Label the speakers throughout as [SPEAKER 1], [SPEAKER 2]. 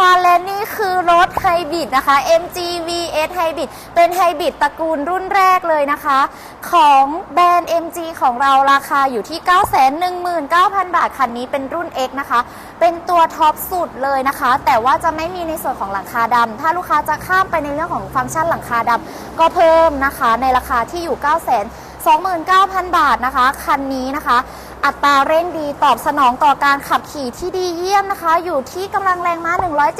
[SPEAKER 1] คะและนี่คือรถไฮบริดนะคะ MG VS Hybrid เป็นไฮบริดตระกูลรุ่นแรกเลยนะคะ ของแบรนด์ MG ของเราราคาอยู่ที่ 919,000 บาท คันนี้เป็นรุ่น X นะคะ เป็นตัวท็อปสุดเลยนะคะ แต่ว่าจะไม่มีในส่วนของหลังคาดำถ้าลูกค้าจะข้ามไปในเรื่องของฟังก์ชันหลังคาดำก็เพิ่มนะคะ ในราคาที่อยู่ 9 2 9 0 0 0 บาทนะคะ คันนี้นะคะ อัตราเร่งดีตอบสนองต่อการขับขี่ที่ดีเยี่ยมนะคะ อยู่ที่กำลังแรงม้า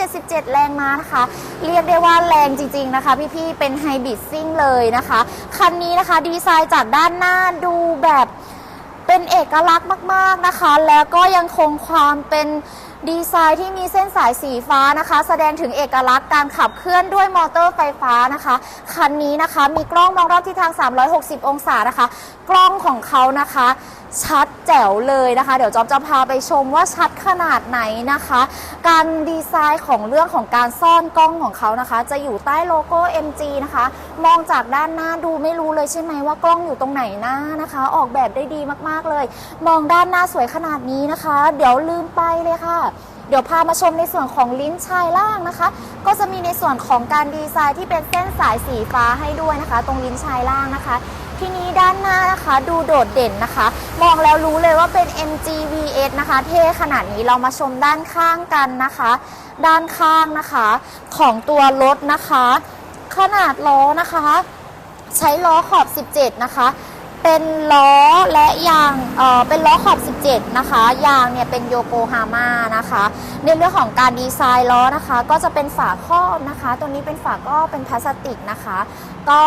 [SPEAKER 1] 177 แรงม้านะคะ เรียกได้ว่าแรงจริง ๆ นะคะ พี่ๆ เป็นไฮบริดซิ่งเลยนะคะ คันนี้นะคะดีไซน์จากด้านหน้าดูแบบเป็นเอกลักษณ์มาก ๆ นะคะ แล้วก็ยังคงความเป็นดีไซน์ที่มีเส้นสายสีฟ้านะคะ แสดงถึงเอกลักษณ์การขับเคลื่อนด้วยมอเตอร์ไฟฟ้านะคะ คันนี้นะคะมีกล้องมองรอบทิศทาง 360 องศานะคะ กล้องของเขานะคะ ชัดแจ๋วเลยนะคะ เดี๋ยวจอมจะพาไปชมว่าชัดขนาดไหนนะคะ การดีไซน์ของเรื่องของการซ่อนกล้องของเขานะคะ จะอยู่ใต้โลโก้ MG นะคะ มองจากด้านหน้าดูไม่รู้เลยใช่ไหมว่ากล้องอยู่ตรงไหนหน้านะคะ ออกแบบได้ดีมากๆเลย มองด้านหน้าสวยขนาดนี้นะคะ เดี๋ยวลืมไปเลยค่ะเดี๋ยวพามาชมในส่วนของลิ้นชายล่างนะคะ ก็จะมีในส่วนของการดีไซน์ที่เป็นเส้นสายสีฟ้าให้ด้วยนะคะ ตรงลิ้นชายล่างนะคะ ทีนี้ด้านหน้านะคะดูโดดเด่นนะคะ มองแล้วรู้เลยว่าเป็น MG VS นะคะ เท่ขนาดนี้เรามาชมด้านข้างกันนะคะ ด้านข้างนะคะ ของตัวรถนะคะ ขนาดล้อนะคะ ใช้ล้อขอบ 17 นะคะ เป็นล้อและยางเอ่อเป็นล้อขอบ 17 นะคะ ยางเนี่ยเป็นโยโกฮาม่านะคะ ในเรื่องของการดีไซน์ล้อนะคะ ก็จะเป็นฝาครอบนะคะ ตัวนี้เป็นฝาครอบเป็นพลาสติกนะคะ ก็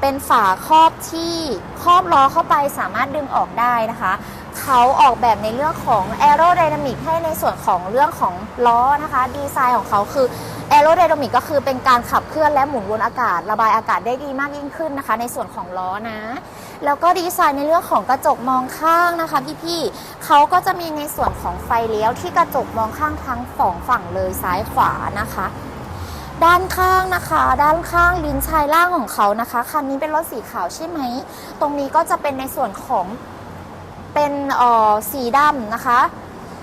[SPEAKER 1] เป็นฝาครอบที่ครอบล้อเข้าไปสามารถดึงออกได้นะคะ เขาออกแบบในเรื่องของ a e r o d y n a m i c ให้ในส่วนของเรื่องของล้อนะคะดีไซน์ของเขาคือ a e r o d y n a m i c ก็คือเป็นการขับเคลื่อนและหมุนวนอากาศ ระบายอากาศได้ดีมากยิ่งขึ้นนะคะ ในส่วนของล้อนะ แล้วก็ดีไซน์ในเรื่องของกระจกมองข้างนะคะพี่ๆเขาก็จะมีในส่วนของไฟเลี้ยวที่กระจกมองข้างทั้งสองฝั่งเลยซ้ายขวานะคะด้านข้างนะคะ ด้านข้างลิ้นชายล่างของเขานะคะ คันนี้เป็นรถสีขาวใช่ไหม ตรงนี้ก็จะเป็นในส่วนของ เป็นอ่อสีดำนะคะ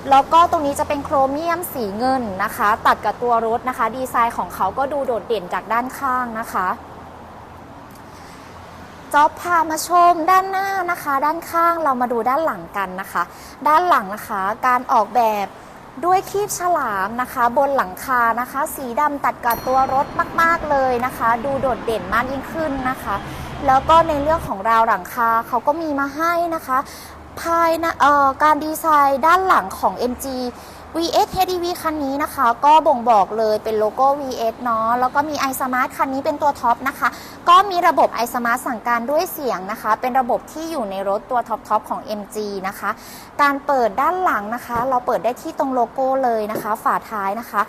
[SPEAKER 1] แล้วก็ตรงนี้จะเป็นโครเมียมสีเงินนะคะ ตัดกับตัวรถนะคะ ดีไซน์ของเขาก็ดูโดดเด่นจากด้านข้างนะคะจอบพามาชมด้านหน้านะคะ ด้านข้างเรามาดูด้านหลังกันนะคะ ด้านหลังนะคะ การออกแบบด้วยคีบฉลามนะคะ บนหลังคานะคะ สีดำตัดกับตัวรถมาก ๆ เลยนะคะ ดูโดดเด่นมากยิ่งขึ้นนะคะ แล้วก็ในเรื่องของราวหลังคาเขาก็มีมาให้นะคะ ภายในเอ่อการดีไซน์ด้านหลังของ MG VS HEV คันนี้นะคะ ก็บ่งบอกเลยเป็นโลโก้ VS เนาะแล้วก็มี iSmart คันนี้เป็นตัวท็อปนะคะ ก็มีระบบ iSmart สั่งการด้วยเสียงนะคะ เป็นระบบที่อยู่ในรถตัวท็อปทอปของ MG นะคะ การเปิดด้านหลังนะคะ เราเปิดได้ที่ตรงโลโก้เลยนะคะ ฝาท้ายนะคะ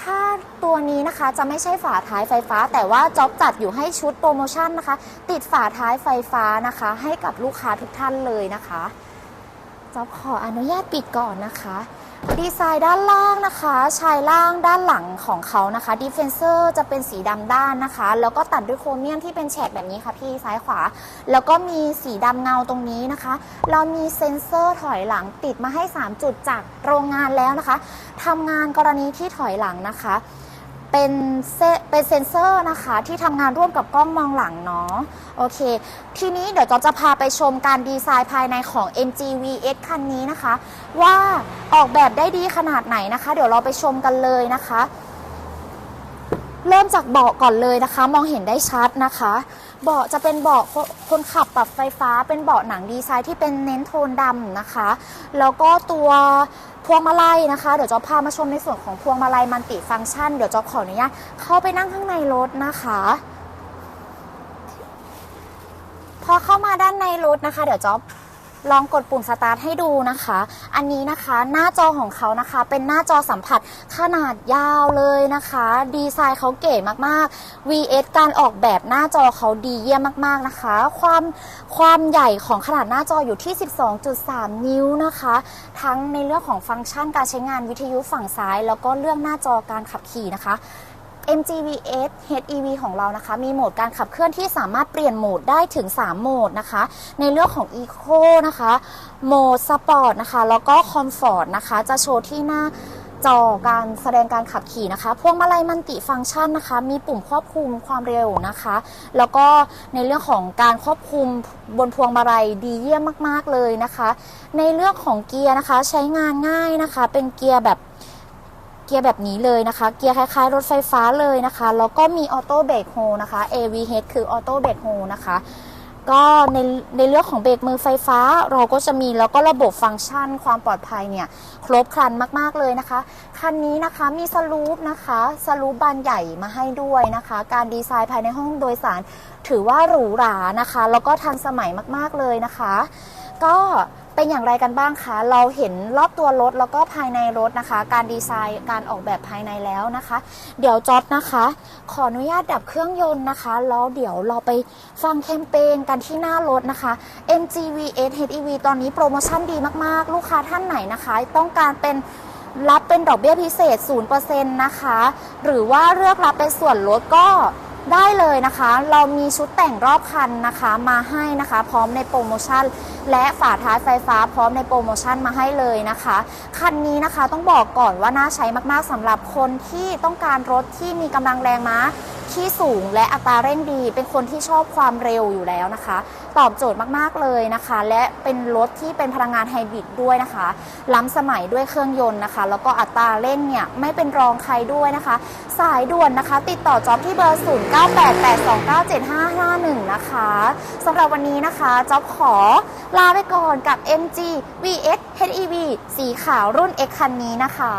[SPEAKER 1] ถ้าตัวนี้นะคะจะไม่ใช่ฝาท้ายไฟฟ้า แต่ว่าจ็อบจัดอยู่ให้ชุดโปรโมชั่นนะคะ ติดฝาท้ายไฟฟ้านะคะ ให้กับลูกค้าทุกท่านเลยนะคะ จ๊อบขออนุญาตปิดก่อนนะคะ ดีไซน์ด้านล่างนะคะ ชายล่างด้านหลังของเขานะคะดีเฟนเซอร์จะเป็นสีดำด้านนะคะ แล้วก็ตัดด้วยโครเมียมที่เป็นแฉกแบบนี้ค่ะพี่ซ้ายขวา แล้วก็มีสีดำเงาตรงนี้นะคะ เรามีเซ็นเซอร์ถอยหลังติดมาให้ 3 จุดจากโรงงานแล้วนะคะทำงานกรณีที่ถอยหลังนะคะ เป็นเซเป็นเซ็นเซอร์นะคะที่ทำงานร่วมกับกล้องมองหลังเนาะโอเค ทีนี้เดี๋ยวจอจะพาไปชมการดีไซน์ภายในของ MG VS คันนี้นะคะ ว่าออกแบบได้ดีขนาดไหนนะคะ เดี๋ยวเราไปชมกันเลยนะคะ เริ่มจากเบาะก่อนเลยนะคะ มองเห็นได้ชัดนะคะ เบาะจะเป็นเบาะคคนขับปรับไฟฟ้า เป็นเบาะหนังดีไซน์ที่เป็นเน้นโทนดำนะคะ แล้วก็ตัว พวงมาลัยนะคะ เดี๋ยวจะพามาชมในส่วนของพวงมาลัยมันติฟังก์ชัน เดี๋ยวจะขออนุญาตเข้าไปนั่งข้างในรถนะคะ พอเข้ามาด้านในรถนะคะ เดี๋ยวจ๊อบ ลองกดปุ่มสตาร์ทให้ดูนะคะ อันนี้นะคะหน้าจอของเขานะคะ เป็นหน้าจอสัมผัสขนาดยาวเลยนะคะ ดีไซน์เขาเก๋มากๆ VS การออกแบบหน้าจอเขาดีเยี่ยมมากๆนะคะ ความความใหญ่ของขนาดหน้าจออยู่ที่ 12.3 นิ้วนะคะ ทั้งในเรื่องของฟังก์ชันการใช้งานวิทยุฝั่งซ้าย แล้วก็เรื่องหน้าจอการขับขี่นะคะ MGVS HEV ของเรานะคะ มีโหมดการขับเคลื่อนที่สามารถเปลี่ยนโหมดได้ถึง 3 โหมดนะคะ ในเรื่องของ Eco นะคะโหมด Sport นะคะ แล้วก็ Comfort นะคะ จะโชว์ที่หน้าจอการแสดงการขับขี่นะคะ พวงมาลัยมันติฟังก์ชันนะคะ มีปุ่มควบคุมความเร็วนะคะ แล้วก็ในเรื่องของการควบคุมบนพวงมาลัยดีเยี่ยมมาก ๆ เลยนะคะ ในเรื่องของเกียร์นะคะใช้งานง่ายนะคะ เป็นเกียร์แบบ กียร์แบบนี้เลยนะคะ เกียร์คล้ายๆ รถไฟฟ้าเลยนะคะ แล้วก็มีออโต้เบรกโฮนะคะ AVH คือออโต้เบรกโฮนะคะ ก็ในในเรื่องของเบรกมือไฟฟ้าเราก็จะมีแล้วก็ระบบฟังก์ชันความปลอดภัยเนี่ย ครบครันมากๆเลยนะคะ คันนี้นะคะมีสลูปนะคะสลูปบานใหญ่มาให้ด้วยนะคะ การดีไซน์ภายในห้องโดยสารถือว่าหรูหรานะคะ แล้วก็ทันสมัยมากๆเลยนะคะ ก็ เป็นอย่างไรกันบ้างคะ เราเห็นรอบตัวรถแล้วก็ภายในรถนะคะ การดีไซน์การออกแบบภายในแล้วนะคะ เดี๋ยวจ็อบนะคะ ขออนุญาตดับเครื่องยนต์นะคะ แล้วเดี๋ยวเราไปฟังแคมเปญกันที่หน้ารถนะคะ MGVS HEV ตอนนี้โปรโมชั่นดีมากๆ ลูกค้าท่านไหนนะคะ ต้องการเป็นรับเป็นดอกเบี้ยพิเศษ 0%นะคะ หรือว่าเลือกรับเป็นส่วนลดก็ ได้เลยนะคะ เรามีชุดแต่งรอบคันนะคะมาให้นะคะ พร้อมในโปรโมชั่น และฝาท้ายไฟฟ้าพร้อมในโปรโมชั่นมาให้เลยนะคะ คันนี้นะคะต้องบอกก่อนว่าน่าใช้มากๆสำหรับคนที่ต้องการรถที่มีกำลังแรงม้า ที่สูงและอัตราเร่งดี เป็นคนที่ชอบความเร็วอยู่แล้วนะคะ ตอบโจทย์มากๆเลยนะคะ และเป็นรถที่เป็นพลังงานไฮบริดด้วยนะคะ ล้ำสมัยด้วยเครื่องยนต์นะคะ แล้วก็อัตราเร่งเนี่ยไม่เป็นรองใครด้วยนะคะ สายด่วนนะคะ ติดต่อจ็อบที่เบอร์ 0988297551 นะคะสำหรับวันนี้นะคะจ็อบขอลาไปก่อนกับ MG VS HEV สีขาวรุ่น X คันนี้นะคะ